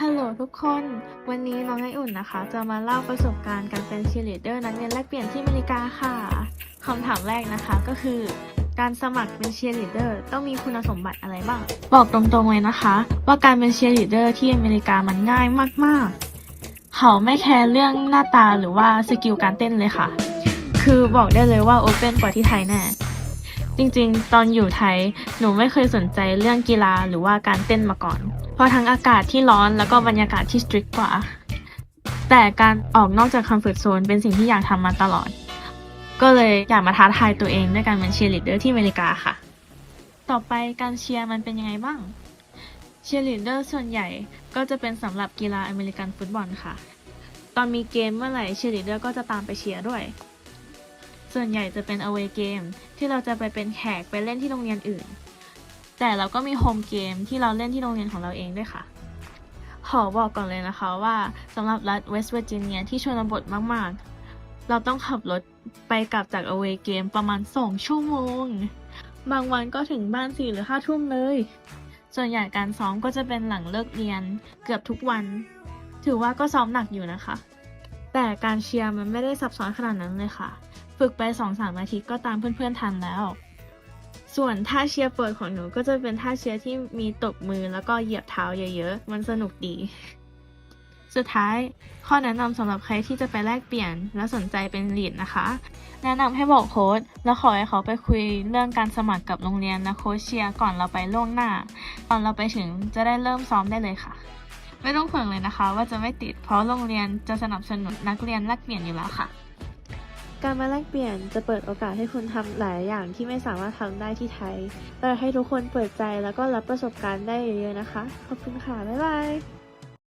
ฮัลโหลทุกคน วันนี้น้องไออุ่นนะคะ จะมาเล่าประสบการณ์การเป็นเชียร์ลีดเดอร์นักเรียนแลกเปลี่ยนที่อเมริกาค่ะคำถามแรกนะคะก็คือ การสมัครเป็นเชียร์ลีดเดอร์ต้องมีคุณสมบัติอะไรบ้าง บอกตรงๆเลยนะคะ ว่าการเป็นเชียร์ลีดเดอร์ที่อเมริกามันง่ายมากๆ เขาไม่แคร์เรื่องหน้าตาหรือว่าสกิลการเต้นเลยค่ะ คือบอกได้เลยว่าโอเปนกว่าที่ไทยแน่ จริงๆ ตอนอยู่ไทย หนูไม่เคยสนใจเรื่องกีฬาหรือว่าการเต้นมาก่อน เพราะทั้งอากาศที่ร้อนแล้วก็บรรยากาศที่สตริกกว่า แต่การออกนอกจากคอมฟอร์ทโซนเป็นสิ่งที่อยากทำมาตลอด ก็เลยอยากมาท้าทายตัวเองด้วยการเป็นเชียร์ลีดเดอร์ที่อเมริกาค่ะ ต่อไปการเชียร์มันเป็นยังไงบ้าง เชียร์ลีดเดอร์ส่วนใหญ่ก็จะเป็นสำหรับกีฬาอเมริกันฟุตบอลค่ะ ตอนมีเกมเมื่อไหร่เชียร์ลีดเดอร์ก็จะตามไปเชียร์ด้วย ส่วนใหญ่จะเป็น away game ที่เราจะไปเป็นแขกไปเล่นที่โรงเรียนอื่น แต่เราก็มีโฮมเกมที่เราเล่นที่โรงเรียนของเราเองด้วยค่ะ ขอบอกก่อนเลยนะคะว่าสำหรับรัฐเวสต์เวอร์จิเนียที่ชนบทมากๆ เราต้องขับรถไปกลับจาก away game ประมาณ 2 ชั่วโมง บางวันก็ถึงบ้าน4หรือ5ทุ่มเลย ส่วนใหญ่การซ้อมก็จะเป็นหลังเลิกเรียนเกือบทุกวัน ถือว่าก็ซ้อมหนักอยู่นะคะแต่การเชียร์มันไม่ได้ซับซ้อนขนาดนั้นเลยค่ะ ฝึกไปสองสามอาทิตย์ก็ตามเพื่อนๆทันแล้ว ส่วนท่าเชียร์โปรดของหนูก็จะเป็นท่าเชียร์ที่มีตบมือแล้วก็เหยียบเท้าเยอะๆ มันสนุกดี สุดท้าย ข้อแนะนำสำหรับใครที่จะไปแลกเปลี่ยน และสนใจเป็นลีดนะคะ แนะนำให้บอกโค้ชแล้วขอให้เขาไปคุยเรื่องการสมัครกับโรงเรียนนะโค้ชเชียร์ก่อนเราไปล่วงหน้าก่อนเราไปถึงจะได้เริ่มซ้อมได้เลยค่ะไม่ต้องห่วงเลยนะคะ ว่าจะไม่ติดเพราะโรงเรียนจะสนับสนุนนักเรียนแลกเปลี่ยนอยู่แล้วค่ะ การมาแลกเปลี่ยนจะเปิดโอกาสให้คุณทำหลายอย่างที่ไม่สามารถทำได้ที่ไทยเปิดให้ทุกคนเปิดใจแล้วก็รับประสบการณ์ได้เยอะๆนะคะ ขอบคุณค่ะ บ๊ายบาย